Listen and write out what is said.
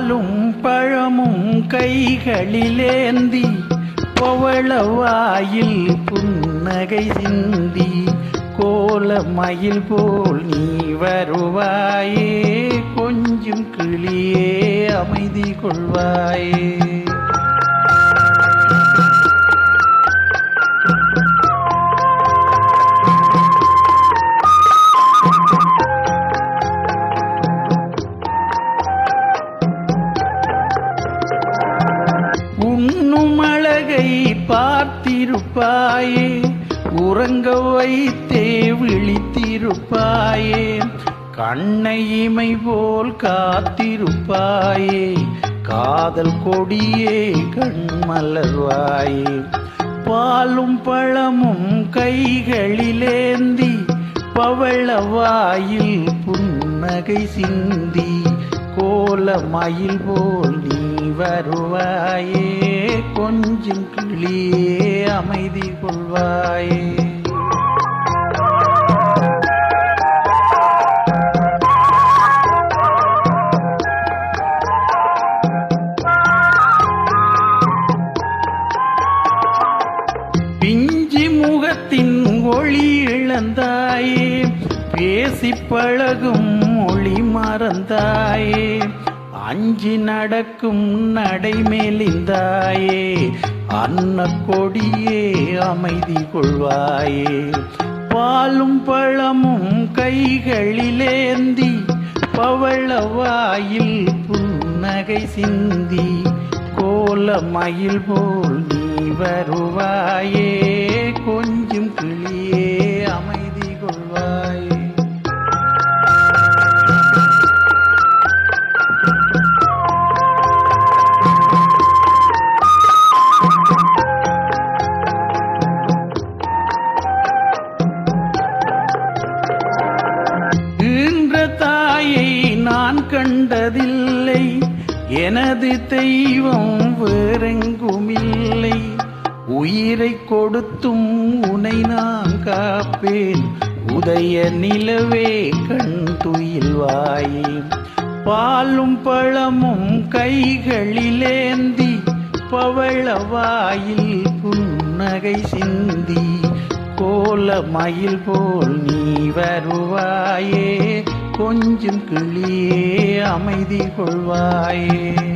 பாலும் பழமும் கைகளிலேந்தி பொவளவாயில் புன்னகை சிந்தி கோலமயில் போல் நீ வருவாயே கொஞ்சம் கிளியே அமைதி கொள்வாயே. உண்ணும் அழகை பார்த்திருப்பாயே உறங்க வைத்தே விழித்திருப்பாயே கண்ணை இமை போல் காத்திருப்பாயே காதல் கொடியே கண்மலர்வாயே. பாலும் பழமும் கைகளிலேந்தி பவளவாயில் புன்னகை சிந்தி கோலமயில் போல் நீ வருவாயே கொஞ்சம் கிளியே அமைதி கொள்வாயே. பிஞ்சி முகத்தின் ஒளி இழந்தாயே பேசி பழகும் மொழி மறந்தாயே. அஞ்சி நடக்கும் நடைமேலிந்தாயே அன்ன கொடியே அமைதி கொள்வாயே. பாலும் பழமும் கைகளிலேந்தி பவளவாயில் புன்னகை சிந்தி கோல மயில் போல் நீ வருவாயே. கொஞ்சம் கிளியே எனது தெய்வம் வேறெங்குமில்லை. உயிரை கொடுத்தும் உனை நான் காப்பேன். உதய நிலவே கண் துயில்வாயே பாலும் பழமும் கைகளிலேந்தி பவளவாயில் புன்னகை சிந்தி. கோல மயில் போல் நீ வருவாயே. கொஞ்சம் கிளியே அமைதி கொள்வாயே.